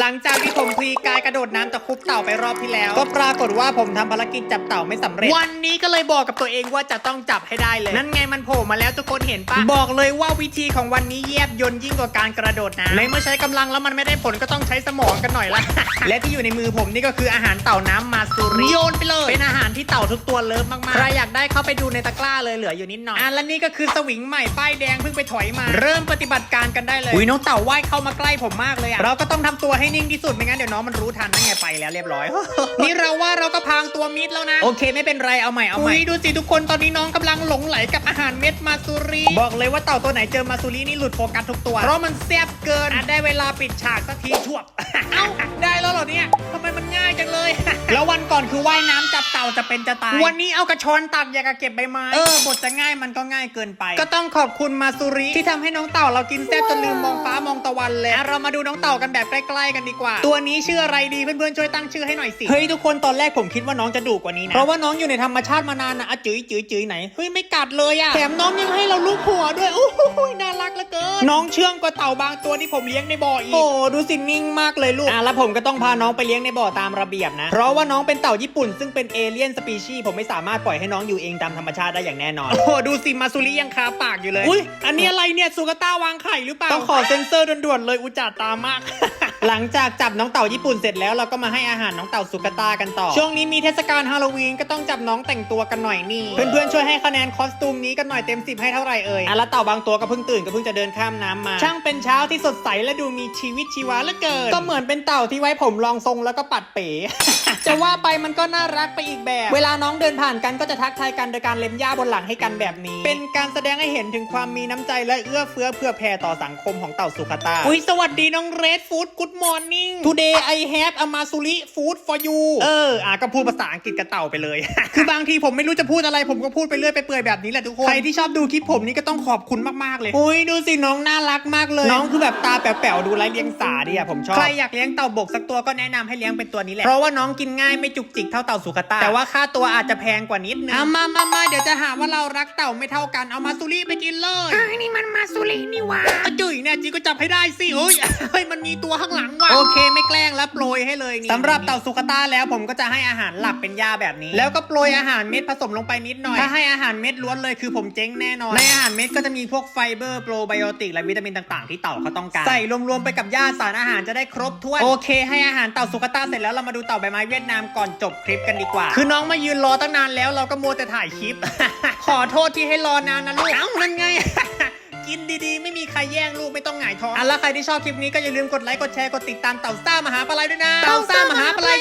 หลังจากที่ผมพลีกายกระโดดน้ำตะคุบเต่าไปรอบที่แล้ว ก็ปรากฏว่าผมทำภารกิจจับเต่าไม่สำเร็จ วันนี้ก็เลยบอกกับตัวเองว่าจะต้องจับให้ได้เลย นั่นไงมันโผล่มาแล้วทุกคนเห็นปะบอกเลยว่าวิธีของวันนี้แยบยนยิ่งกว่าการกระโดดน้ำในเมื่อใช้กำลังแล้วมันไม่ได้ผลก็ต้องใช้สมองกันหน่อยละ และที่อยู่ในมือผมนี่ก็คืออาหารเต่าน้ำมาซูริโยนไปเลย เป็นอาหารที่เต่าทุกตัวเลิฟมากๆใครอยากได้เข้าไปดูในตะกร้าเลยเหลืออยู่นิดหน่อยอะและนี่ก็คือสวิงใหม่ป้ายแดงเพิ่งไปถอยมา เริ่มปฏิบัติการกันได้เลยอุ้ยน้องเต่าว่ายเข้ามาใกล้ผมมากเลยอะเราก็ต้องทำตัวให้นิ่งที่สุดไม่งั้นเดี๋ยวน้องมันรู้ทันนั่นไงไปแล้วเรียบร้อย นี่เราว่าเราก็พรางตัวมิดแล้วนะ โอเคไม่เป็นไรเอาใหม่เอาใหม่ดูสิทุกคนตอนนี้น้องกำลังหลงไหลกับอาหารเม็ดมาซูริบอกเลยว่าเต่าตัวไหนเจอมาซูรินี่หลุดโฟกัสทุกตัวเพราะมันแซ่บเกินอะได้เวลาปิดฉากสักทีชวบเอ้า แล้ววันก่อนคือว่ายน้ำจับเต่าจะเป็นจะตาย วันนี้เอากระชอนตักอยากจะเก็บใบไม้ เออบทจะง่ายมันก็ง่ายเกินไป ก็ต้องขอบคุณมาซูริ ที่ทำให้น้องเต่าเรากินแซ่บจนลืมมองฟ้ามองตะวันเลยอะเรามาดูน้องเต่ากันแบบใกล้ๆกันดีกว่า ตัวนี้ชื่ออะไรดีเพื่อนๆช่วยตั้งชื่อให้หน่อยสิ เฮ้ยทุกคนตอนแรกผมคิดว่าน้องจะดุกว่านี้นะ เพราะว่าน้องอยู่ในธรรมชาติมานานนะอะจื๋ยจื๋ยจื๋ยไหน เฮ้ยไม่กัดเลยอะแถมน้องยังให้เราลูกหัวด้วยโอ้โหน่ารักเหลื อเกิน น้องเชื่องกว่าเต่าบางตัวที่ผมเลี้ยงในบ่ออีก โอ้ดูสินิ่งมากเลยลูก อะแล้วผมก็ต้องพาน้องไปเลี้ยงในบ่อตามระเบียบนะ เพราะว่าน้องเป็นเต่าญี่ปุ่นซึ่งเป็นเอเลี่ยนสปีชีส์ผมไม่สามารถปล่อยให้น้องอยู่เองตามธรรมชาติได้อย่างแน่นอน โอ้ดูสิมาซุริยังคาปากอยู่เลย อุ้ยอันนี้อะไรเนี่ยสุกาต้าวางไข่หรือเปล่า ต้องขอเซ็นเซอร์ด่วนๆเลยอุจจาตามาก หลังจากจับน้องเต่าญี่ปุ่นเสร็จแล้วเราก็มาให้อาหารน้องเต่าสุกาต้ากันต่อ ช่วงนี้มีเทศกาลฮาโลวีนก็ต้องจับน้องแต่งตัวกันหน่อยนี่ เพื่อนๆช่วยให้คะแนนคอสตูมนี้กันหน่อยเต็ม 10 ให้เท่าไหร่เอ่ยอะแล้วเต่าบางตัวก็เพิ่งตื่นก็เพิ่งจะเดินข้ามน้ำมา ช่างเป็นเช้าที่สดใสและดูมีชีวิตชีวาเหลือเกิน ก็เหมือนเป็นเต่าที่ไว้ผมรองทรงแล้วก็ปัดเป๋ จะว่าไปมันก็น่ารักไปอีกแบบ เวลาน้องเดินผ่านกันก็จะทักทายกันโดยการเล็มหญ้าบนหลังให้กันแบบนี้ เป็นการแสดงให้เห็นถึงความมีน้ำใจและเอื้อเฟื้อเพื่อแผ่ต่อสังคมของเต่าสุขตาอุ้ยสวัสดีน้องเรดฟู้ด good morning today I have a masuri food for you เออ อะก็พูดภาษาอังกฤษกับเต่าไปเลย คือบางทีผมไม่รู้จะพูดอะไรผมก็พูดไปเรื่อยไปเปื่อยแบบนี้แหละทุกคน ใครที่ชอบดูคลิปผมนี่ก็ต้องขอบคุณมากๆเลยอุ้ยดูสิน้องน่ารักมากเลย น้องคือแบบตาแป๋วๆดูไร้เลียงสาดิอะผมชอบ ใครอยากเลี้ยงเต่าบกสักตัวก็แนะนำให้เลี้ยงเป็นตัวนี้แหละ เพราะว่าน้องกินง่ายไม่จุกจิกเท่าเต่าสุกาตาแต่ว่าค่าตัวอาจจะแพงกว่านิดนึงเอามามามาเดี๋ยวจะหาว่าเรารักเต่าไม่เท่ากันเอามาซูรี่ไปกินเลยไอ้นี่มันมาซูรี่นี่วะจุ๋ยเนี่ยจีก็จับให้ได้สิเฮ้ยเฮ้ยมันมีตัวข้างหลังว่ะ โอเคไม่แกล้งแล้วโปรยให้เลยนี่สำหรับเต่าสุกาตาแล้วผมก็จะให้อาหารหลับเป็นหญ้าแบบนี้ แล้วก็โปรยอาหารเม็ดผสมลงไปนิดหน่อย ถ้าให้อาหารเม็ดล้วนเลยคือผมเจ๊งแน่นอน ในอาหารเม็ดก็จะมีพวกไฟเบอร์โปรไบโอติกและวิตามินต่างๆ ที่เต่าเขาต้องการ ใส่รวมๆไปกับหญ้าสารอาหารจะได้ครบถ้วน โอเค ให้อาหารเต่าสุกาตาเสร็จแล้วเรามาดูเต่าใบไม้เวียดนามก่อนจบคลิปกันดีกว่า คือน้องมายืนรอตั้งนานแล้วเราก็มัวแต่ถ่ายคลิป ขอโทษที่ให้รอนานนะลูก เอ้านั่นไง กินดีๆ ไม่มีใครแย่งลูกไม่ต้องหงายท้องอะแล้วใครที่ชอบคลิปนี้ก็อย่าลืมกดไลค์กดแชร์กดติดตามเต่าซ่ามหาปลายด้วยนะเต่าซ่ามหาปลาย